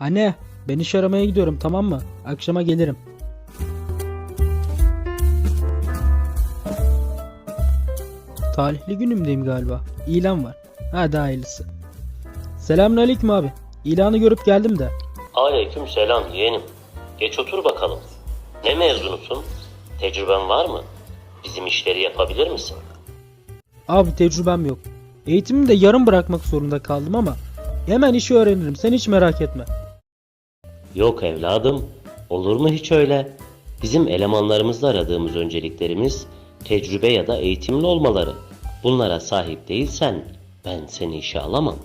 Anne, ben iş aramaya gidiyorum tamam mı? Akşama gelirim. Talihli günümdeyim galiba. İlan var. Hadi hayırlısı. Selamünaleyküm abi. İlanı görüp geldim de. Aleyküm selam yeğenim. Geç otur bakalım. Ne mezunusun? Tecrüben var mı? Bizim işleri yapabilir misin? Abi tecrübem yok. Eğitimimi de yarım bırakmak zorunda kaldım ama hemen işi öğrenirim. Sen hiç merak etme. Yok evladım. Olur mu hiç öyle? Bizim elemanlarımızda aradığımız önceliklerimiz tecrübe ya da eğitimli olmaları. Bunlara sahip değilsen ben seni işe alamam.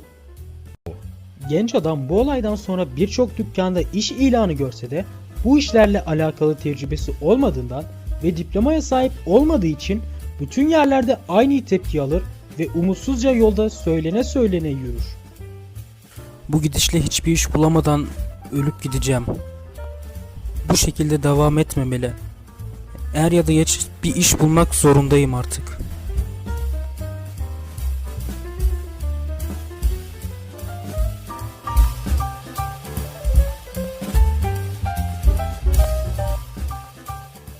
Genç adam bu olaydan sonra birçok dükkanda iş ilanı görse de bu işlerle alakalı tecrübesi olmadığından ve diplomaya sahip olmadığı için bütün yerlerde aynı tepki alır ve umutsuzca yolda söylene söylene yürür. Bu gidişle hiçbir iş bulamadan ölüp gideceğim. Bu şekilde devam etmemeli. Er ya da geç bir iş bulmak zorundayım artık.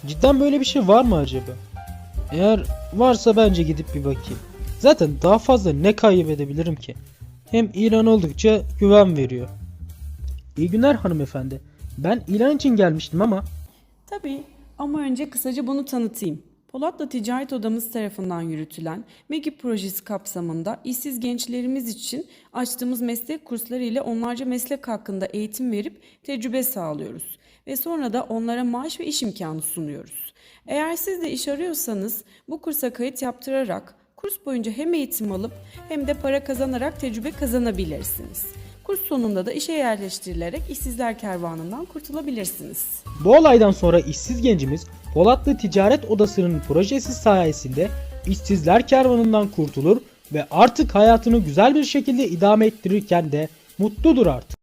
Cidden böyle bir şey var mı acaba? Eğer varsa bence gidip bir bakayım. Zaten daha fazla ne kaybedebilirim ki? Hem ilan oldukça güven veriyor. İyi günler hanımefendi. Ben ilan için gelmiştim ama Tabii ama önce kısaca bunu tanıtayım. Polat'la Ticaret Odamız tarafından yürütülen MEGİ projesi kapsamında işsiz gençlerimiz için açtığımız meslek kursları ile onlarca meslek hakkında eğitim verip tecrübe sağlıyoruz. Ve sonra da onlara maaş ve iş imkanı sunuyoruz. Eğer siz de iş arıyorsanız bu kursa kayıt yaptırarak kurs boyunca hem eğitim alıp hem de para kazanarak tecrübe kazanabilirsiniz. Kurs sonunda da işe yerleştirilerek işsizler kervanından kurtulabilirsiniz. bu olaydan sonra işsiz gencimiz Polatlı Ticaret Odası'nın projesi sayesinde işsizler kervanından kurtulur ve artık hayatını güzel bir şekilde idame ettirirken de mutludur artık.